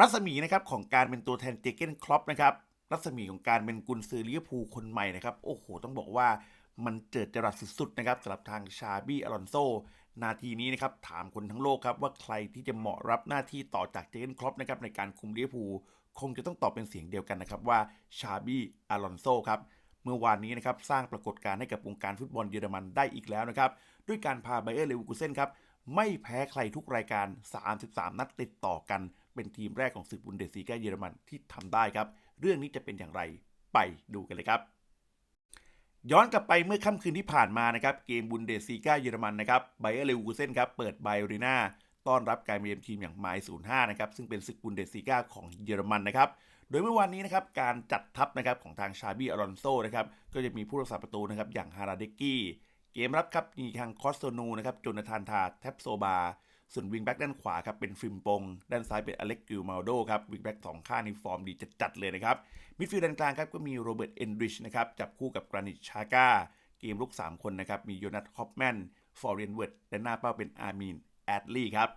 รัศมีนะครับของการเป็นตัวแทนเจเกนครอปนะครับรัศมีของการเป็นกุนซือลิเวอร์พูลคนใหม่นะครับโอ้โห ต้องบอกว่ามันเจิดจรัสสุดๆนะครับสำหรับทางชาบี้อลอนโซนาทีนี้นะครับถามคนทั้งโลกครับว่าใครที่จะเหมาะรับหน้าที่ต่อจากเจเกนครอปนะครับในการคุมลิเวอร์พูลคงจะต้องตอบเป็นเสียงเดียวกันนะครับว่าชาบี้อลอนโซครับเมื่อวานนี้นะครับสร้างปรากฏการณ์ให้กับวงการฟุตบอลเยอรมันได้อีกแล้วนะครับด้วยการพาไบเออร์เลวูกูเซนครับไม่แพ้ใครทุกรายการ 33 นัดติดต่อกัน เป็นทีมแรกของศึกบุนเดสซีกาเยอรมันที่ทำได้ครับ เรื่องนี้จะเป็นอย่างไรไปดูกันเลยครับ ย้อนกลับไปเมื่อค่ำคืนที่ผ่านมานะครับ เกมบุนเดสซีกาเยอรมันนะครับไบเออร์เลวูเซนครับเปิดไบรีนาต้อนรับการมาเยือนทีมอย่างไมล์05 นะครับ ซึ่งเป็นศึกบุนเดสซีกาของเยอรมันนะครับ โดยเมื่อวานนี้นะครับ การจัดทัพนะครับของทางชาบี้อลอนโซนะครับ ก็จะมีผู้รักษาประตูนะครับอย่างฮาราเดกี้ เกมรับครับมีทางคอสโซนูนะครับโจนาธานทาแทบโซบา ส่วนวิงแบ็กด้านขวาครับเป็นฟิมปง ด้านซ้ายเป็นอเล็กกิลมาโดครับวิงแบ็กสองข้างในฟอร์มดีจัดๆเลยนะครับมิดฟิลด์ด้านกลางครับก็มีโรเบิร์ตเอนดริชนะครับจับคู่กับกรานิชชาก้าเกมลุก 3 คนนะครับมีโยนัทฮอปแมนฟอร์เรนเวิร์ดและหน้าเป้าเป็นอาร์มีนแอดลีครับ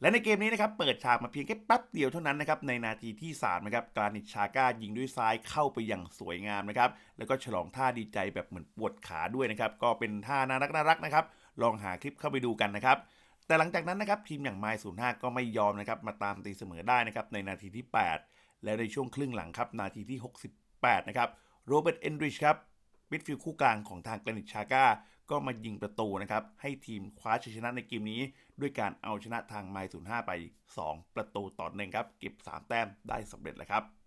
และในเกมนี้นะครับเปิดฉากมาเพียงแค่แป๊บเดียวเท่านั้นนะครับในนาทีที่3นะครับกรานิชชาก้ายิงด้วยซ้ายเข้าไปอย่างสวยงามนะครับแล้วก็ฉลองท่าดีใจแบบเหมือนปวดขาด้วยนะครับก็เป็นท่าน่ารักน่ารักนะครับลองหาคลิปเข้าไปดูกันนะครับ แต่หลังจากนั้นนะครับทีมอย่างไมล์05ก็ไม่ยอมนะครับมาตามตีเสมอได้นะครับในนาทีที่ 8 และในช่วงครึ่งหลังครับนาทีที่ 68 นะครับโรเบิร์ตเอนดริชครับมิดฟิลด์คู่กลางของทางกรนิชชาก้าก็มายิงประตูนะครับให้ทีมคว้าชัยชนะในเกมนี้ ด้วยการเอาชนะทางไมล์05ไป 2 ประตูต่อหนึ่งครับเก็บ 3 แต้มได้สำเร็จแล้วครับ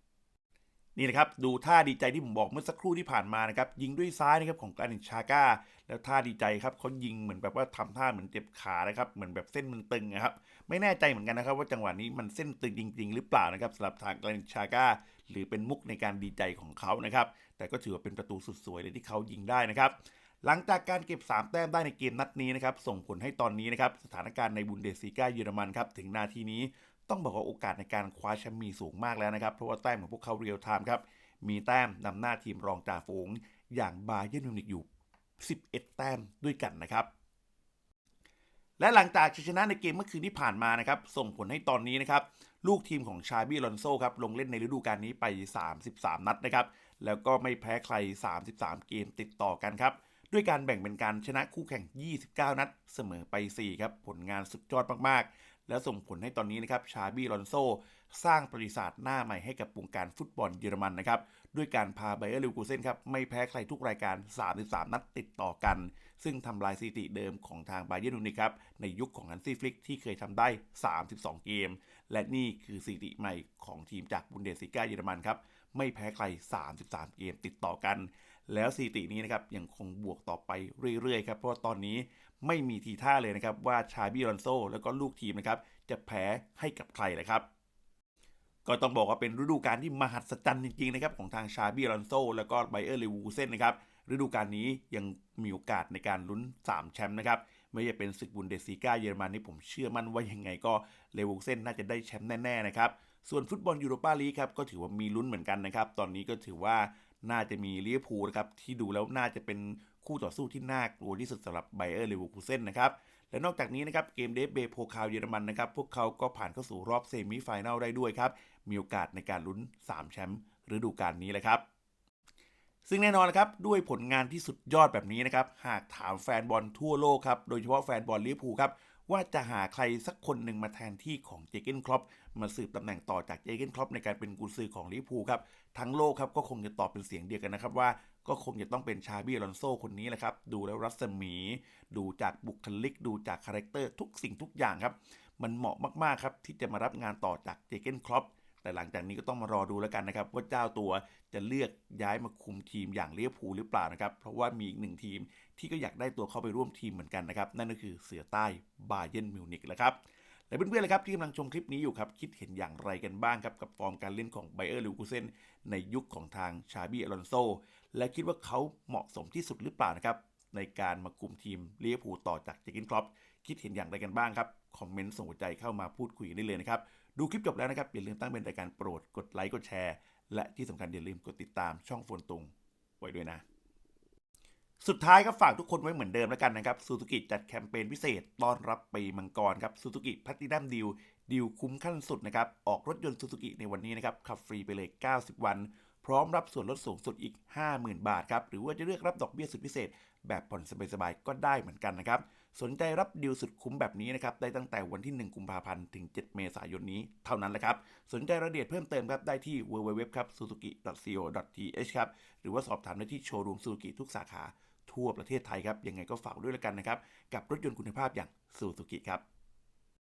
นี่นะครับดูท่าดีใจที่ผมบอกเมื่อสักครู่ที่ผ่านมานะครับยิงด้วยซ้ายนะครับของกานิชชาก้า แล้วท่าดีใจครับเขายิงเหมือนแบบว่าทำท่าเหมือนเจ็บขานะครับเหมือนแบบเส้นมันตึงนะครับไม่แน่ใจเหมือนกันนะครับ ว่าจังหวะนี้มันเส้นตึงจริง ๆ หรือเปล่านะครับสำหรับทางกานิชาก้า หรือเป็นมุกในการดีใจของเขานะครับแต่ก็ถือว่าเป็นประตูสุดสวยเลยที่เขายิงได้นะครับหลังจากการเก็บ 3 แต้มได้ในเกมนัดนี้นะครับส่งผลให้ตอนนี้นะครับสถานการณ์ในบุนเดสซีกาเยอรมันครับถึงนาทีนี้ ต้องบอกว่าโอกาสในการคว้าแชมป์มีสูงมากแล้วนะครับ เพราะว่าแต้มของพวกเขาเรียลไทม์ครับ มีแต้มนำหน้าทีมรองจ่าฝูง อย่างบาเยิร์นมิวนิกอยู่ 11 แต้มด้วยกันนะครับ และหลังจากชนะในเกมเมื่อคืนที่ผ่านมานะครับ ส่งผลให้ตอนนี้นะครับ ลูกทีมของชาบี้ลอนโซครับลงเล่นในฤดูกาลนี้ไป 33 นัดนะครับ แล้วก็ไม่แพ้ใคร 33 เกมติดต่อกันครับด้วยการแบ่งเป็นการชนะคู่แข่ง 29 นัด เสมอไป 4 ครับ ผลงานสุดยอดมาก และส่งผลให้ตอนนี้นะครับชาบี้ลอนโซ สร้างประวัติศาสตร์หน้าใหม่ให้กับวงการฟุตบอลเยอรมันนะครับด้วยการพาไบเออร์ลิวกูเซนครับไม่แพ้ใครทุกรายการ 33 นัดติดต่อกัน ซึ่งทำลายสถิติเดิมของทางไบเยอร์นูนิครับในยุคของฮันซี่ฟลิกที่เคยทำได้ 32 เกม และนี่คือสถิติใหม่ของทีมจากบุนเดสซิก้าเยอรมันครับ ไม่แพ้ใคร 33 เกมติดต่อกัน แล้วสถิตินี้นะครับยังคงบวกต่อไปเรื่อยๆครับเพราะว่าตอนนี้ไม่มีทีท่าเลยนะครับว่าชาบี้ลอนโซแล้วก็ลูกทีมนะครับจะแพ้ให้กับใครเลยครับก็ต้องบอกว่าเป็นฤดูกาลที่มหัศจรรย์จริงๆนะครับของทางชาบี้ลอนโซแล้วก็ไบเออร์เลวูเซนนะครับฤดูกาลนี้ยังมีโอกาสในการลุ้น 3 แชมป์นะครับไม่ว่าจะเป็นศึกบุนเดสซีกาเยอรมันนี่ผมเชื่อมั่นว่ายังไงก็เลวูเซนน่าจะได้แชมป์แน่ๆนะครับ ส่วนฟุตบอลยูโรปาลีกครับก็ถือว่ามีลุ้นเหมือนกันนะครับ ตอนนี้ก็ถือว่าน่าจะมีลิเวอร์พูลนะครับที่ดูแล้วน่าจะเป็นคู่ต่อสู้ที่น่ากลัวที่สุดสำหรับไบเออร์เลวูคูเซนนะครับและนอกจากนี้นะครับเกมเดฟเบโพคาวเยอรมันนะครับพวกเขาก็ผ่านเข้าสู่รอบเซมิไฟแนลได้ด้วยครับมีโอกาสในการลุ้น 3 แชมป์ฤดูกาลนี้เลยครับ ซึ่งแน่นอนนะครับด้วยผลงานที่สุดยอดแบบนี้นะครับหากถามแฟนบอลทั่วโลกครับโดยเฉพาะแฟนบอลลิเวอร์พูลครับว่าจะหาใครสักคนหนึ่งมาแทนที่ของเจเกนครอปมาสืบตำแหน่งต่อจากเจเกนครอปในการเป็นกุญซือของลิเวอร์พูลครับทั้งโลกครับก็คงจะตอบเป็นเสียงเดียวกันนะครับว่าก็คงจะต้องเป็นชาบี้ลอนโซคนนี้แหละครับ ดูแล้วรัศมี ดูจากบุคลิก ดูจากคาแรคเตอร์ทุกสิ่งทุกอย่างครับ มันเหมาะมาก ๆ ครับ ที่จะมารับงานต่อจากเจเกนครอป แต่หลังจากนี้ก็ต้องมารอดูแล้วกันนะครับ ว่าเจ้าตัวจะเลือกย้ายมาคุมทีมอย่างเลียพูหรือเปล่านะครับ เพราะว่ามีอีกหนึ่งทีมที่ก็อยากได้ตัวเข้าไปร่วมทีมเหมือนกันนะครับ นั่นก็คือเสือใต้บาเยนมิวนิกแหละครับและเพื่อนๆเลยครับที่กำลังชมคลิปนี้อยู่ครับ คิดเห็นอย่างไรกันบ้างครับ กับฟอร์มการเล่นของไบเออร์ลิวกูเซนในยุคของทางชาบีอลอนโซและคิดว่าเขาเหมาะสมที่สุดหรือเปล่านะครับ ในการมาคุมทีมเลียพูต่อจากเจเกนครอปคิดเห็นอย่างไรกันบ้างครับ คอมเมนต์ส่งหัวใจเข้ามาพูดคุยกันได้เลยนะครับ ดูคลิปจบแล้วนะครับ อย่าลืมตั้งเป็นรายการโปรด กดไลค์กดแชร์ และที่สำคัญอย่าลืมกดติดตามช่องโฟนตุงไว้ด้วยนะ สุดท้ายครับฝากทุกคนไว้เหมือนเดิมแล้วกันนะครับซูซูกิจัดแคมเปญพิเศษต้อนรับปีมังกรครับซูซูกิพัตินัมดิวดิวคุ้มขั้นสุดนะครับออกรถยนต์ซูซูกิในวันนี้นะครับขับฟรีไปเลย 90 วัน พร้อมรับส่วนลดสูงสุดอีก 50,000 บาทครับหรือว่าจะเลือกรับดอกเบี้ยสุดพิเศษ แบบผ่อนสบายๆก็ได้เหมือนกันนะครับ สนใจรับดีลสุดคุ้มแบบนี้นะครับ ได้ตั้งแต่วันที่ 1 กุมภาพันธ์ถึง 7 เมษายนนี้เท่านั้นแหละครับ สนใจรายละเอียดเพิ่มเติมครับได้ที่ www ครับ suzuki.co.th ครับ หรือว่าสอบถามได้ที่โชว์รูมซูซูกิทุกสาขาทั่วประเทศไทยครับ ยังไงก็ฝากด้วยแล้วกันนะครับ กับรถยนต์คุณภาพอย่างซูซูกิครับ